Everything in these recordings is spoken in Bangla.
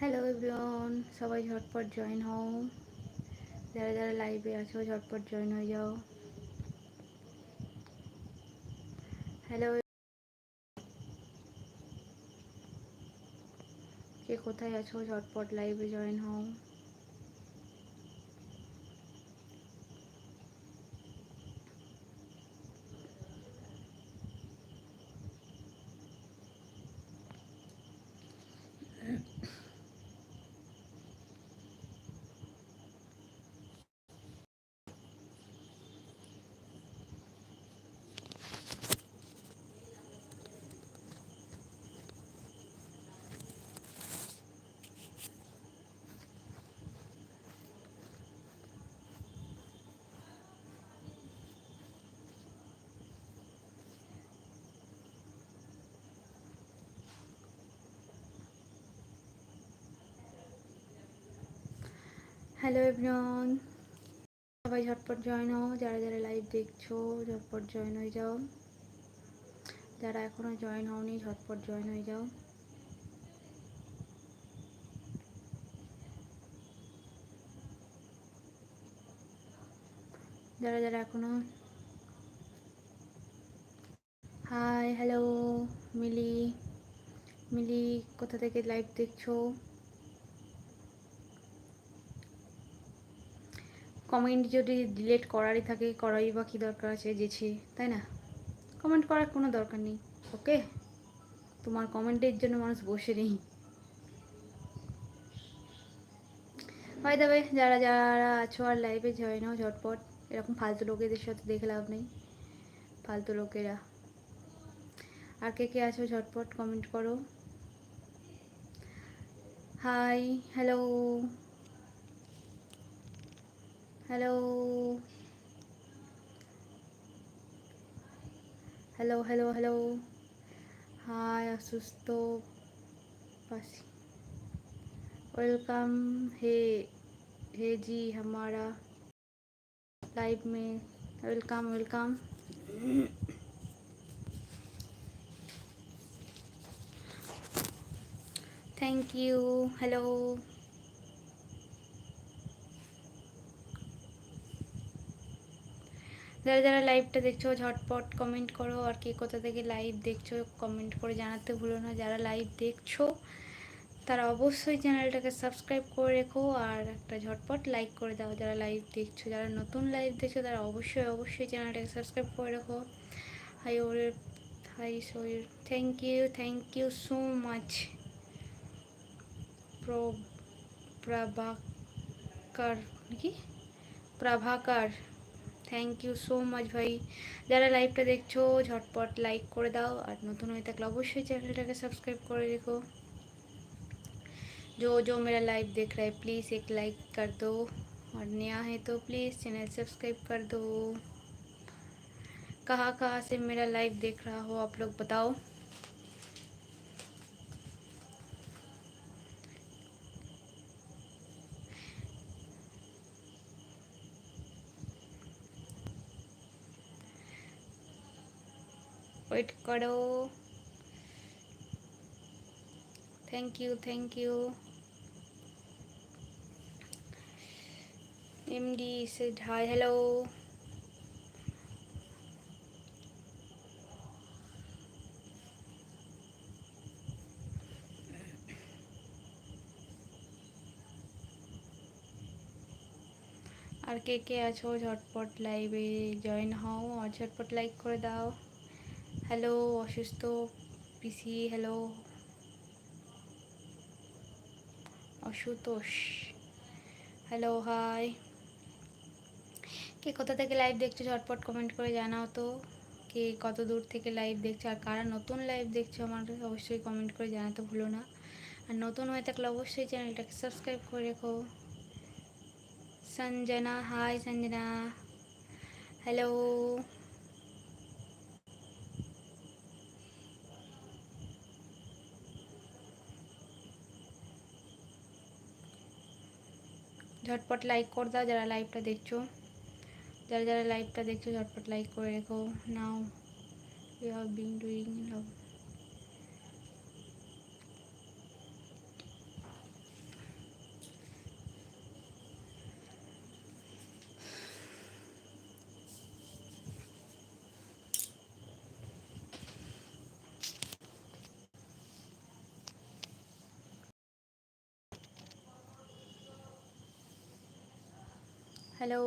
হ্যালো এভরিওয়ান সবাই ঝটপট জয়েন হও। যারা যারা লাইভে আছো, ঝটপট জয়েন হয়ে যাও। হ্যালো কে কোথায় আছো, ঝটপট লাইভে জয়েন হও। হ্যালো এভরিওয়ান সবাই ঝটপট জয়েন হও, যারা যারা লাইভ দেখছ, ঝটপট জয়েন হয়ে যাও। যারা এখনও জয়েন হওনি, ঝটপট জয়েন হয়ে যাও। যারা যারা এখনও হাই হ্যালো মিলি। মিলি, কোথা থেকে লাইভ দেখছ? কমেন্ট যদি ডিলেট করারই থাকে করাই বা কী দরকার আছে যেছে তাই না? কমেন্ট করার কোনো দরকার নেই ওকে তোমার কমেন্টের জন্য মানুষ বসে নেই। হয় তবে যারা যারা আছো আর লাইভে জয়েন হও ঝটপট। এরকম ফালতু লোকেদের সাথে দেখে লাভ নেই। ফালতু লোকেরা। আর কে কে আছো ঝটপট কমেন্ট করো। Hi hello hello hello hello hello hi सुस्तो welcome है हे जी हमारा लाइव में welcome welcome thank you hello যারা যারা লাইভটা দেখছ, ঝটপট কমেন্ট করো আর কে কোথা থেকে লাইভ দেখছ কমেন্ট করে জানাতে ভুলো না। যারা লাইভ দেখছ, তারা অবশ্যই চ্যানেলটাকে সাবস্ক্রাইব করে রেখো আর একটা ঝটপট লাইক করে দাও। যারা লাইভ দেখছ, যারা নতুন লাইভ দেখছ, তারা অবশ্যই অবশ্যই চ্যানেলটাকে সাবস্ক্রাইব করে রেখো। হাই ওর hi সোয়ের thank you thank you so much pro Prabhakar কি? Prabhakar thank you so much ভাই যারা লাইভটা দেখছো ঝটপট লাইক করে দাও আর নতুন হয়ে থাকলে অবশ্যই চ্যানেলটাকে সাবস্ক্রাইব করে রেখো जो जो मेरा लाइव देख रहा है प्लीज़ एक लाइक कर दो और नया है तो प्लीज़ चैनल सब्सक्राइब कर दो कहाँ कहाँ से मेरा लाइव देख रहा हो आप लोग बताओ ওয়েট করো। Thank you thank you MD shed hi hello আর কে কে আছো ঝটপট লাইভে জয়েন হও, আর ঝটপট লাইক করে দাও। হ্যালো, অসুস্থ, PC, hello. Ashutosh. Hello, hi. কে কোথা থেকে লাইভ দেখছ ঝটপট কমেন্ট করে জানাও তো। কে কত দূর থেকে লাইভ দেখছ আর কারা নতুন লাইভ দেখছ আমার অবশ্যই কমেন্ট করে জানাতে ভুলো না। আর নতুন হয়ে থাকলে অবশ্যই চ্যানেলটাকে সাবস্ক্রাইব করে রেখো। সঞ্জনা, হাই সঞ্জনা। হ্যালো। ঝটপট লাইক করে দাও, যারা লাইভটা দেখছ। যারা যারা লাইভটা দেখছ, ঝটপট লাইক করে রেখো। Now you have been doing love hello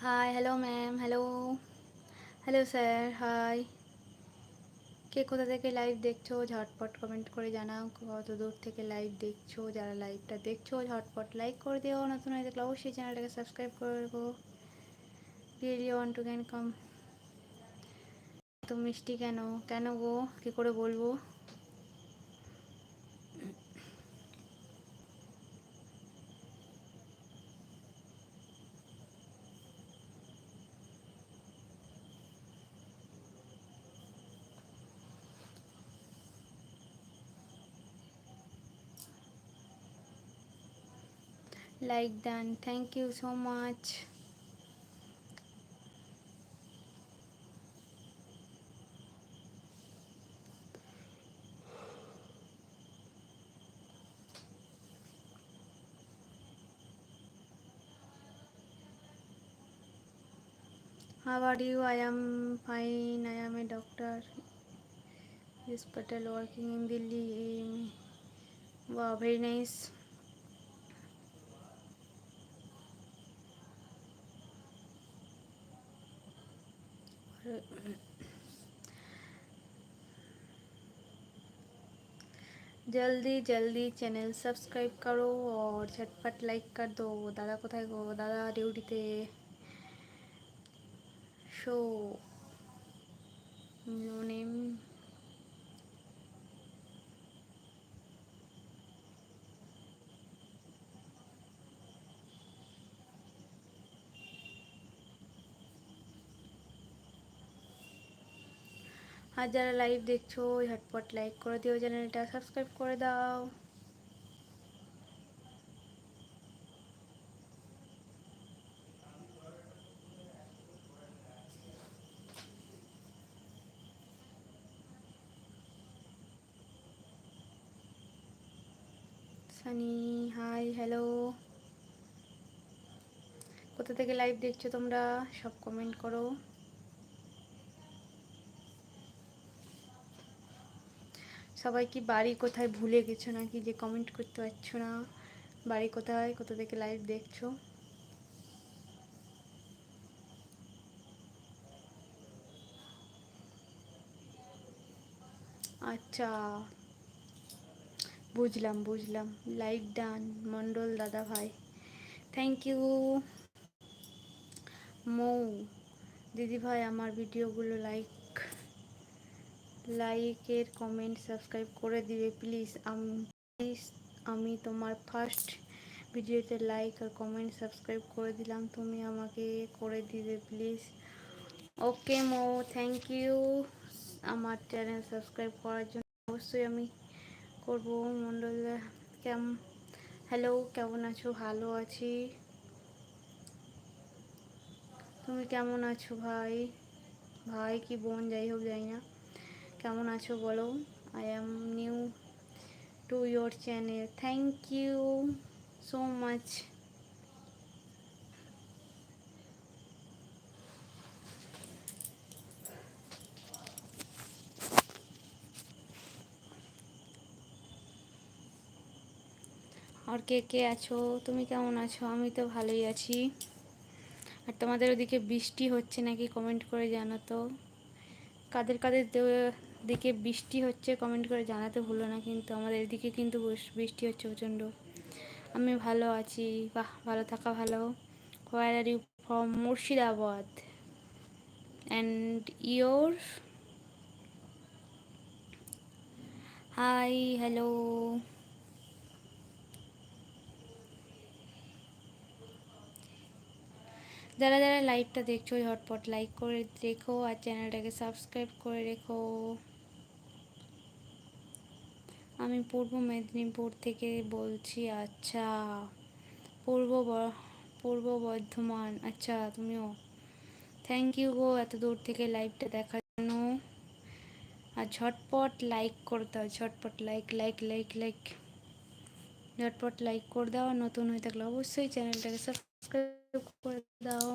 hi hello ma'am hello hello sir hi কে কোথা থেকে লাইভ দেখছ, ঝটপট কমেন্ট করে জানাও। কত দূর থেকে লাইভ দেখছ, যারা লাইভটা দেখছ, ঝটপট লাইক করে দিও। নতুন হয়ে দেখলে অবশ্যই চ্যানেলটাকে সাবস্ক্রাইব করে দেবো really one two can come তো মিষ্টি কেন? কেন গো? কী করে বলব? Like done. Thank you so much. How are you? I am fine. I am a doctor. Yes patel working in delhi. Wow very nice जल्दी जल्दी चैनल सब्सक्राइब करो और झटपट लाइक कर दो दादा কোথায় গো দাদা ডিউটিতে শো নেম আর যারা লাইভ দেখছ ঝটপট লাইক করে দিও চ্যানেলটা সাবস্ক্রাইব করে দাও। সানি হাই হ্যালো কোথা থেকে লাইভ দেখছ তোমরা, সব কমেন্ট করো। সবাই কি বাড়ি কোথায় ভুলে গেছো নাকি যে কমেন্ট করতে পারছ না? বাড়ি কোথায়? কোথা থেকে লাইভ দেখছ? আচ্ছা বুঝলাম বুঝলাম। লাইক ডান মন্ডল দাদা ভাই। থ্যাংক ইউ মৌ, দিদি ভাই, আমার ভিডিওগুলো লাইক লাইকের কমেন্ট সাবস্ক্রাইব করে দিবে প্লিজ প্লিজ আমি তোমার ফার্স্ট ভিডিওতে লাইক আর কমেন্ট সাবস্ক্রাইব করে দিলাম। তুমি আমাকে করে দিবে প্লিজ ওকে মো থ্যাংক ইউ আমার চ্যানেল সাবস্ক্রাইব করার জন্য অবশ্যই আমি করব। মন্ডল কেমন হ্যালো কেমন আছো? ভালো আছি। তুমি কেমন আছো ভাই? ভাই কি বোন? যাই হোক, যাই না। কেমন আছো বলো? I am new to your channel thank you so much আর কে কে আছো? তুমি কেমন আছো? আমি তো ভালোই আছি। আর তোমাদের ওদিকে বৃষ্টি হচ্ছে নাকি? কমেন্ট করে জানো তো কাদের কাদের দিকে বৃষ্টি হচ্ছে কমেন্ট করে জানাতে ভুলো না কিন্তু আমাদের এদিকে কিন্তু বৃষ্টি হচ্ছে প্রচণ্ড। আমি ভালো আছি, বাহ, ভালো থাকা ভালো। Where are you from Murshidabad. And your hi hello যারা যারা লাইভটা দেখছ ঝটপট লাইক করে রেখো আর চ্যানেলটাকে সাবস্ক্রাইব করে রেখো। আমি পূর্ব মেদিনীপুর থেকে বলছি আচ্ছা পূর্ব পূর্ব বর্ধমান আচ্ছা তুমিও। থ্যাংক ইউ গো এত দূর থেকে লাইভটা দেখার জন্য। আর ঝটপট লাইক করে দাও, ঝটপট লাইক লাইক লাইক লাইক ঝটপট লাইক করে দাও নতুন হয়ে থাকলে অবশ্যই চ্যানেলটাকে সাবস্ক্রাইব করে দাও।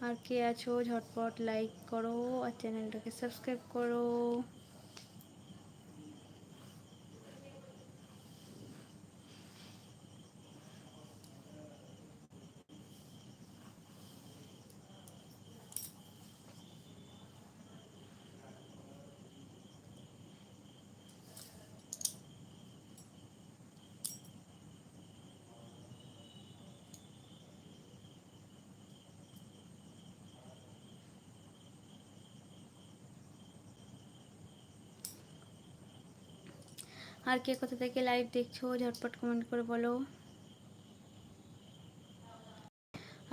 আর কে আছো ঝটপট লাইক করো আর চ্যানেলটাকে সাবস্ক্রাইব করো। আর কে কোথা থেকে লাইভ দেখছ, ঝটপট কমেন্ট করে বলো।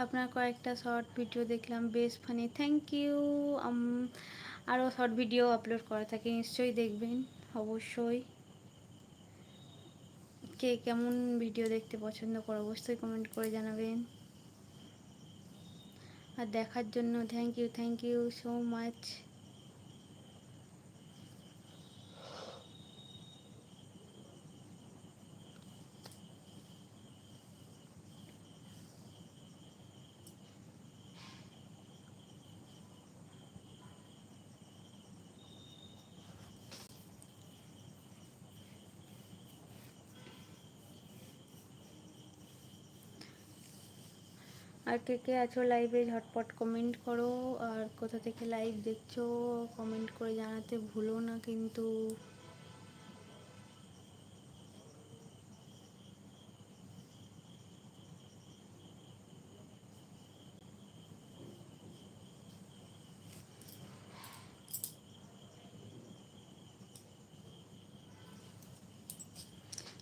আপনার কয়েকটা শর্ট ভিডিও দেখলাম, বেশ ফানি থ্যাংক ইউ আরও শর্ট ভিডিও আপলোড করা থাকে, নিশ্চয়ই দেখবেন, অবশ্যই। কে কেমন ভিডিও দেখতে পছন্দ করো, অবশ্যই কমেন্ট করে জানাবেন। আর দেখার জন্য thank you thank you so much আর কে কে আছো লাইভে ঝটপট কমেন্ট করো। আর কোথা থেকে লাইভ দেখছ কমেন্ট করে জানাতে ভুলো না কিন্তু।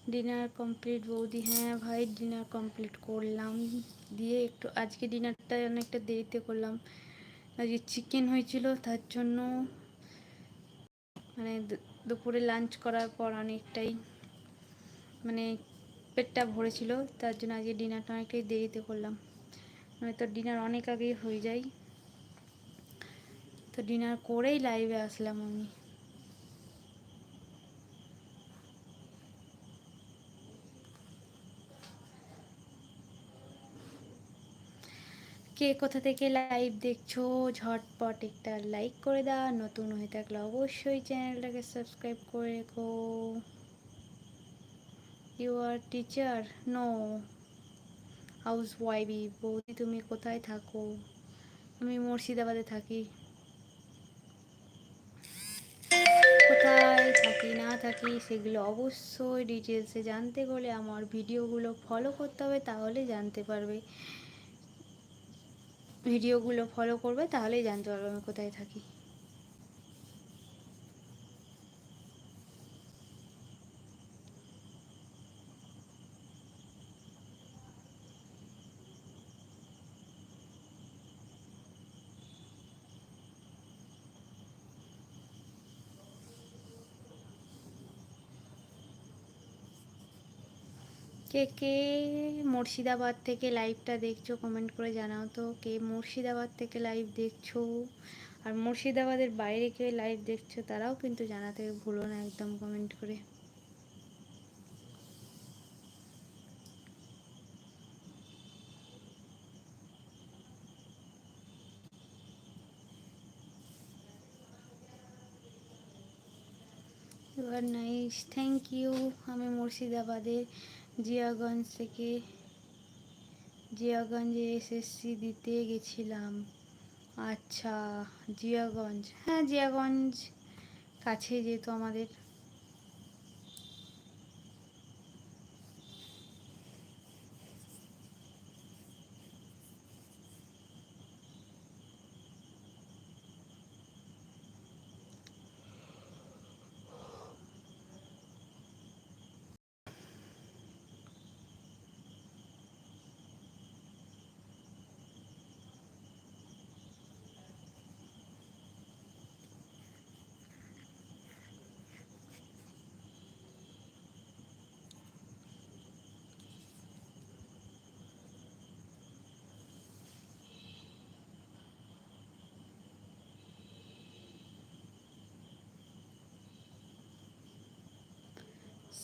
ডিনার কমপ্লিট বৌদি হ্যাঁ ভাই ডিনার কমপ্লিট করলাম। দিয়ে একটু আজকে ডিনারটা অনেকটা দেরিতে করলাম। আজকে চিকেন হয়েছিল, তার জন্য মানে দুপুরে লাঞ্চ করার পর অনেকটাই মানে পেটটা ভরেছিল, তার জন্য আজকে ডিনারটা অনেকটাই দেরিতে করলাম। মানে তো ডিনার অনেক আগেই হয়ে যায়। তো ডিনার করেই লাইভে আসলাম আমি। কে কোথা থেকে লাইভ দেখছ? ঝটপট একটা লাইক করে দাও। নতুন হয়ে থাকলে অবশ্যই চ্যানেলটাকে সাবস্ক্রাইব করে রেখো। You are teacher no house ওয়াইবি বৌদি, তুমি কোথায় থাকো? আমি মুর্শিদাবাদে থাকি। কোথায় থাকি, না থাকি, সেগুলো অবশ্যই ডিটেলসে জানতে গেলে আমার ভিডিওগুলো ফলো করতে হবে, তাহলে জানতে পারবে। ভিডিওগুলো ফলো করবে তাহলেই জানতে পারবে আমি কোথায় থাকি। কে কে মুর্শিদাবাদ থেকে লাইভটা দেখছ কমেন্ট করে জানাও তো, কে মুর্শিদাবাদ থেকে লাইভ দেখছ? আর মুর্শিদাবাদের বাইরে কে লাইভ দেখছ, তারাও কিন্তু জানাতে ভুলো না, একদম কমেন্ট করে। নাইস থ্যাংক ইউ আমি মুর্শিদাবাদের জিয়াগঞ্জ থেকে জিয়াগঞ্জে এসএসসি দিতে গেছিলাম। আচ্ছা জিয়াগঞ্জ। হ্যাঁ জিয়াগঞ্জ কাছে যেহেতু আমাদের।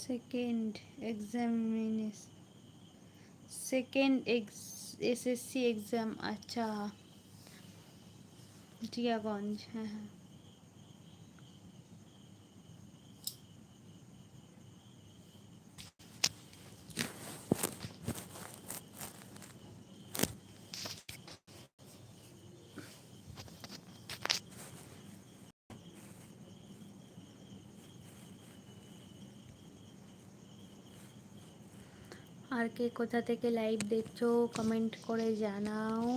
সেকেন্ড এক্সামিনেস সেকেন্ড এক্স এসএসসি এক্সাম আচ্ছা টিয়াগঞ্জ হ্যাঁ হ্যাঁ আর কে কোথা থেকে লাইভ দেখছ কমেন্ট করে জানাও।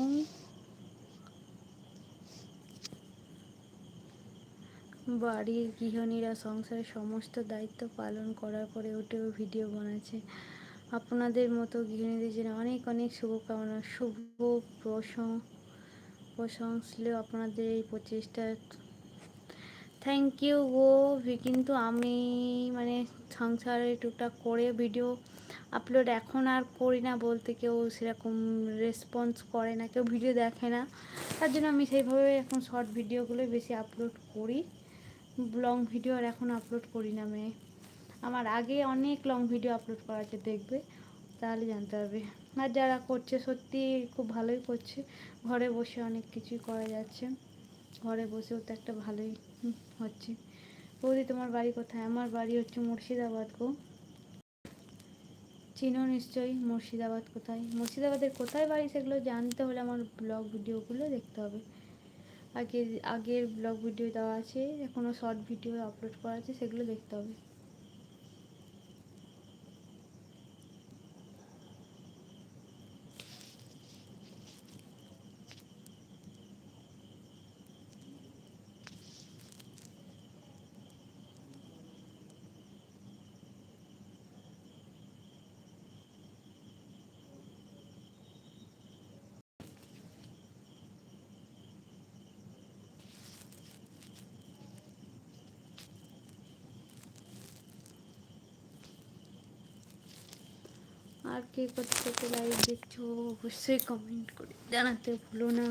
বাড়ির গৃহিণীরা সংসারের সমস্ত দায়িত্ব পালন করার পরে ওটেও ভিডিও বানাচ্ছে। আপনাদের মতো গৃহিণীদের জন্য অনেক অনেক শুভকামনা, শুভ প্রশং প্রশংসলেও আপনাদের এই প্রচেষ্টা। থ্যাংক ইউ গো। কিন্তু আমি মানে সংসারে টুকটাক করে ভিডিও আপলোড এখন আর করি না বলতে কেউ সেরকম রেসপন্স করে না, কেউ ভিডিও দেখে না। তার জন্য আমি সেইভাবে এখন শর্ট ভিডিওগুলোই বেশি আপলোড করি। লং ভিডিও আর এখন আপলোড করি না আমি। আমার আগে অনেক লং ভিডিও আপলোড করা আছে, দেখবে? তাহলে জানতে পারবে। আর যারা করছে, সত্যি খুব ভালোই করছে। ঘরে বসে অনেক কিছুই করা যাচ্ছে। ঘরে বসেও তো একটা ভালোই হচ্ছে। বৌদি, তোমার বাড়ি কোথায়? আমার বাড়ি হচ্ছে মুর্শিদাবাদ গো। চিনো নিশ্চয়ই মুর্শিদাবাদ কোথায়? মুর্শিদাবাদের কোথায় বাড়ি সেগুলো জানতে হলে আমার ব্লগ ভিডিওগুলো দেখতে হবে। আগে আগের ব্লগ ভিডিও দেওয়া আছে এখনও শর্ট ভিডিও আপলোড করা আছে, সেগুলো দেখতে হবে। কে কোথা থেকে লাইভ দেখছ অবশ্যই কমেন্ট করে জানাতে ভুলো না।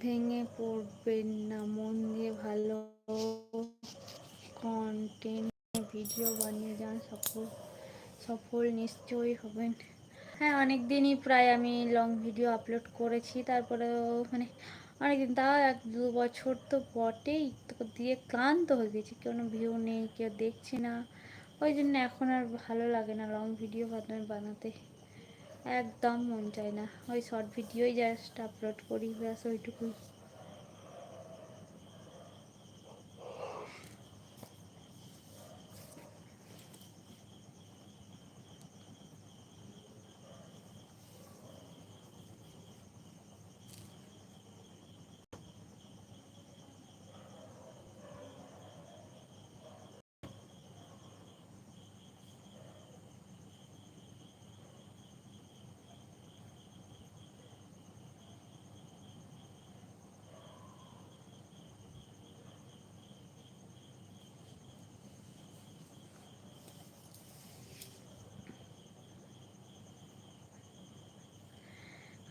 ভেঙে পড়বেন না, মন দিয়ে ভালো কন্টেন্ট ভিডিও বানিয়ে যান, সফল সফল নিশ্চয়ই হবেন। হ্যাঁ অনেক দিনই প্রায় আমি লং ভিডিও আপলোড করেছি, তারপরেও মানে অনেকদিন, তাও এক দু বছর তো বটেই, তো দিয়ে ক্লান্ত হয়ে গেছি কোনো ভিউ নেই, কেউ দেখছে না। ওই জন্য এখন আর ভালো লাগে না লং ভিডিও বানাতে। একদম মন চায় না। ওই শর্ট ভিডিওই জাস্ট আপলোড করি ব্যাস ওইটুকুই।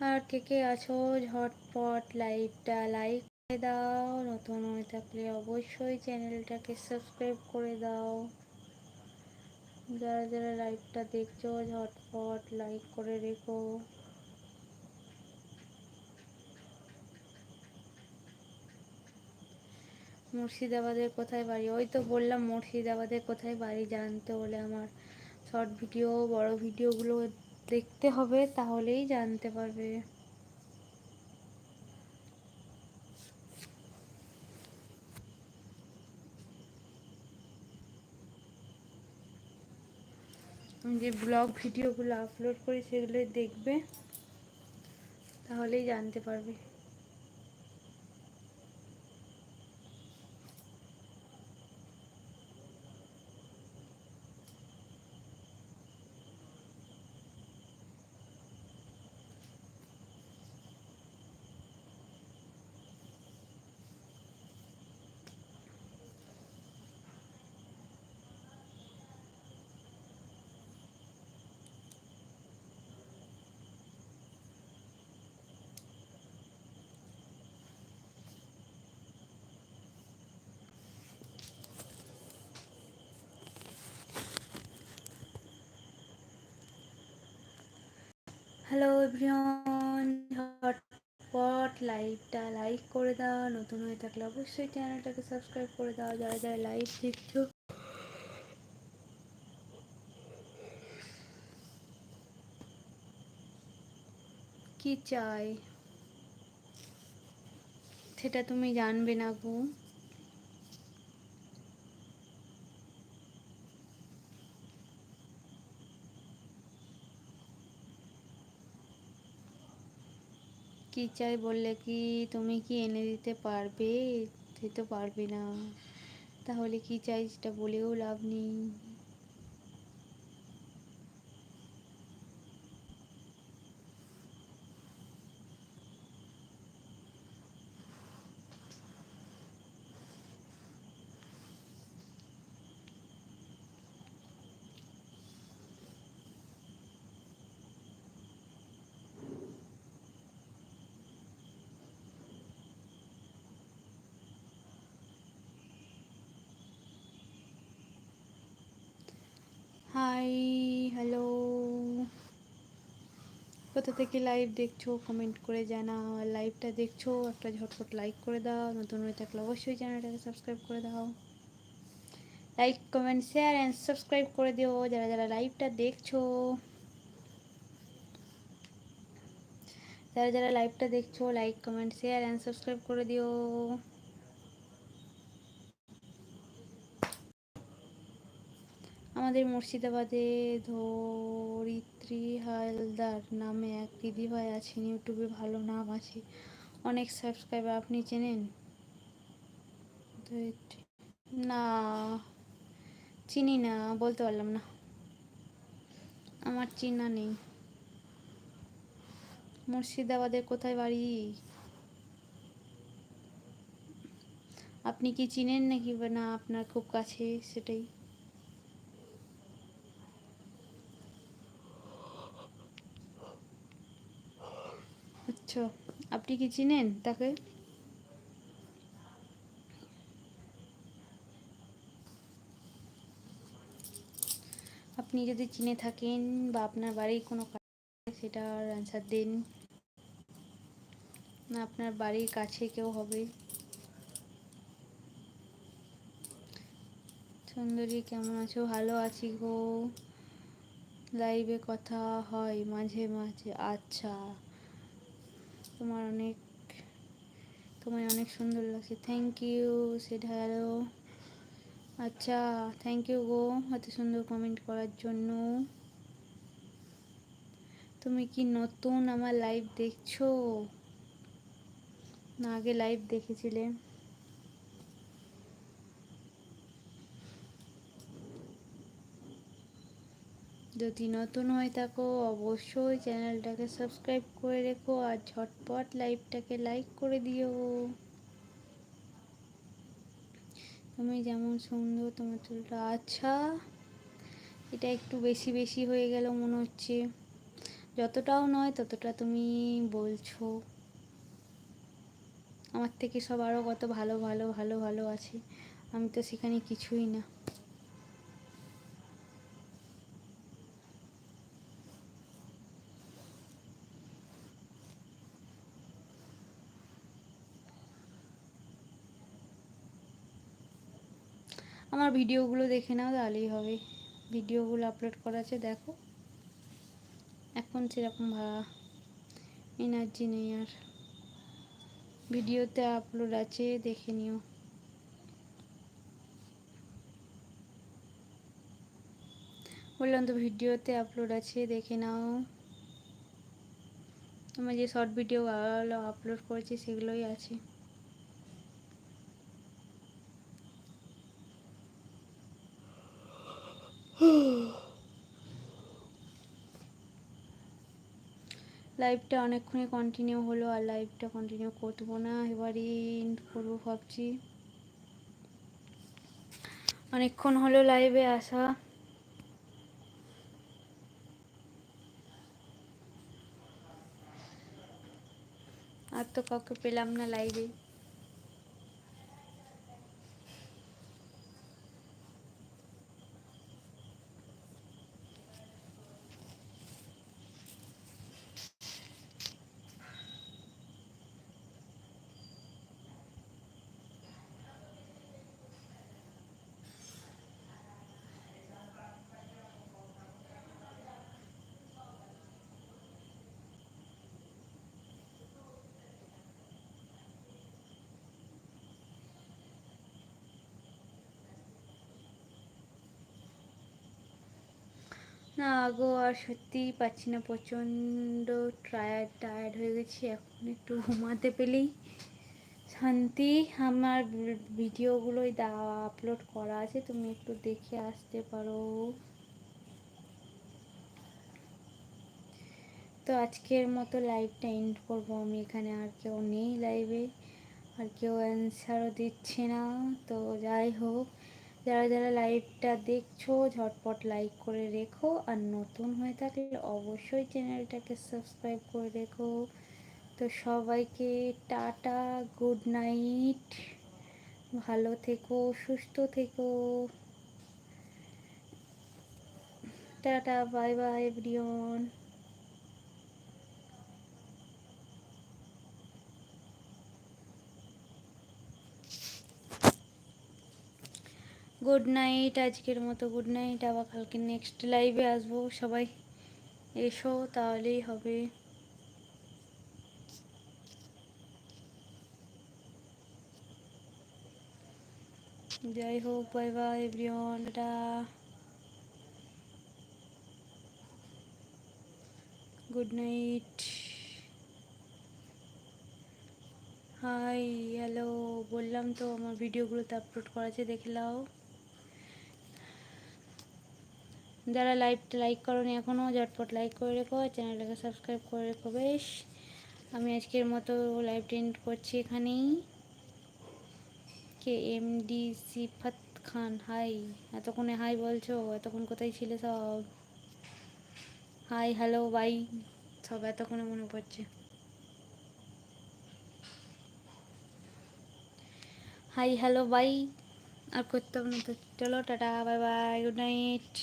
আর কে কে আছো? ঝটপট লাইভটা লাইক করে দাও। নতুন হয়ে থাকলে অবশ্যই চ্যানেলটাকে সাবস্ক্রাইব করে দাও। যারা যারা লাইভটা দেখছ, ঝটপট লাইক করে রেখো। মুর্শিদাবাদের কোথায় বাড়ি? ওই তো বললাম মুর্শিদাবাদের কোথায় বাড়ি জানতে হলে আমার শর্ট ভিডিও বড় ভিডিওগুলো দেখতে হবে, তাহলেই জানতে পারবে। যে ব্লগ, ভিডিওগুলো আপলোড করি সেগুলো দেখবে, তাহলেই জানতে পারবে। হ্যালো এভরিওয়ান ঝটপট লাইভটা লাইক করে দাও। নতুন হয়ে থাকলে অবশ্যই চ্যানেলটাকে সাবস্ক্রাইব করে দাও। যারা যারা লাইভ দেখছ। কি চাই? সেটা তুমি জানবে না গো কি চাই বললে কি তুমি কি এনে দিতে পারবে? দিতে পারবে না। তাহলে কি চাই সেটা বলেও লাভ নেই। হাই হ্যালো কোথা থেকে লাইভ দেখছ? কমেন্ট করে জানাও। লাইভটা দেখছ, একটা ঝটপট লাইক করে দাও। নতুন হয়ে থাকলে অবশ্যই চ্যানেলটাকে সাবস্ক্রাইব করে দাও। Like comment share and subscribe করে দিও, যারা যারা লাইভটা দেখছ। যারা যারা লাইভটা দেখছ like comment share and subscribe করে দিও। আমাদের মুর্শিদাবাদে ধরিত্রী হালদার নামে এক দিদিভাই আছেন, ইউটিউবে ভালো নাম আছে। অনেক সাবস্ক্রাইবার আপনি চেনেন? না, চিনি না, বলতে পারলাম না। আমার চিনা নেই। মুর্শিদাবাদের কোথায় বাড়ি? আপনি কি চিনেন নাকি না আপনার খুব কাছে সেটাই। আচ্ছা আপনি কি চিনেন তাকে? আপনি যদি চিনে থাকেন বা আপনার বাড়ির কোনো সেটার অ্যান্সার দিন। না, আপনার বাড়ির কাছে কেউ হবে। সুন্দরী, কেমন আছো? ভালো আছি গো। লাইভে কথা হয় মাঝে মাঝে। আচ্ছা। তোমার অনেক, তোমায় অনেক সুন্দর লাগছে। থ্যাংক ইউ সেড হ্যালো আচ্ছা থ্যাংক ইউ গো, এত সুন্দর কমেন্ট করার জন্য। তুমি কি নতুন আমার লাইভ দেখছ? না, আগে লাইভ দেখেছিলে। যদি নতুন হয়ে থাকো, অবশ্যই চ্যানেলটাকে সাবস্ক্রাইব করে রেখো আর ঝটপট লাইভটাকে লাইক করে দিও। তুমি যেমন সুন্দর, তোমার চুলটা আচ্ছা। এটা একটু বেশি বেশি হয়ে গেল মনে হচ্ছে। যতটাও নয় ততটা তুমি বলছো। আমার থেকে সব আরও কত ভালো ভালো ভালো ভালো আছে। আমি তো সেখানে কিছুই না। আমার ভিডিওগুলো দেখে নাও, তাহলেই হবে। ভিডিওগুলো আপলোড করা আছে, দেখো। এখন সেরকম এনার্জি নেই আর। ভিডিওতে আপলোড আছে, দেখে নিও। বললাম তো ভিডিওতে আপলোড আছে, দেখে নাও। আমার যে শর্ট ভিডিও আপলোড করেছি, সেগুলোই আছে। লাইভটা অনেকক্ষণই কন্টিনিউ হলো আর লাইভটা কন্টিনিউ করব না এবারই করব ভাবছি। অনেকক্ষণ হলো লাইভে আসা। আর তো কাউকে পেলাম না লাইভে না গো আর সত্যিই পাচ্ছি না, প্রচণ্ড টায়ার্ড টায়ার্ড হয়ে গেছি। এখন একটু ঘুমাতে পেলেই শান্তি। আমার ভিডিওগুলোই দা আপলোড করা আছে, তুমি একটু দেখে আসতে পারো। তো আজকের মতো লাইভটা এন্ড করব আমি এখানে, আর কেউ নেই লাইভে আর কেউ অ্যান্সারও দিচ্ছে না। তো যাই হোক যারা যারা লাইভটা দেখছ, ঝটপট লাইক করে রেখো। আর নতুন হয়ে থাকলে অবশ্যই চ্যানেলটাকে সাবস্ক্রাইব করে রেখো। তো সবাইকে টাটা গুড নাইট ভালো থেকো, সুস্থ থেকো। Tata bye bye everyone good night আজকের মতো গুড নাইট আবার কালকে নেক্সট লাইভে আসব সবাই। এসো, তাহলেই হবে। যাই হোক bye bye everyone good night hi hello বললাম তো, আমার ভিডিওগুলোতে আপলোড করা আছে, দেখে নাও যারা লাইভটা লাইক করনি এখনও ঝটপট লাইক করে রেখো চ্যানেলটাকে সাবস্ক্রাইব করে রেখো বেশ। আমি আজকের মতো লাইভ এন্ড করছি এখানেই। K M D Sifat Khan hi এতক্ষণে হাই বলছো, এতক্ষণ কোথায় ছিলে সব? হাই হ্যালো বাই সব এতক্ষণে মনে পড়ছে। হাই হ্যালো বাই আর করতে হবে না তো, চলো, tata bye bye good night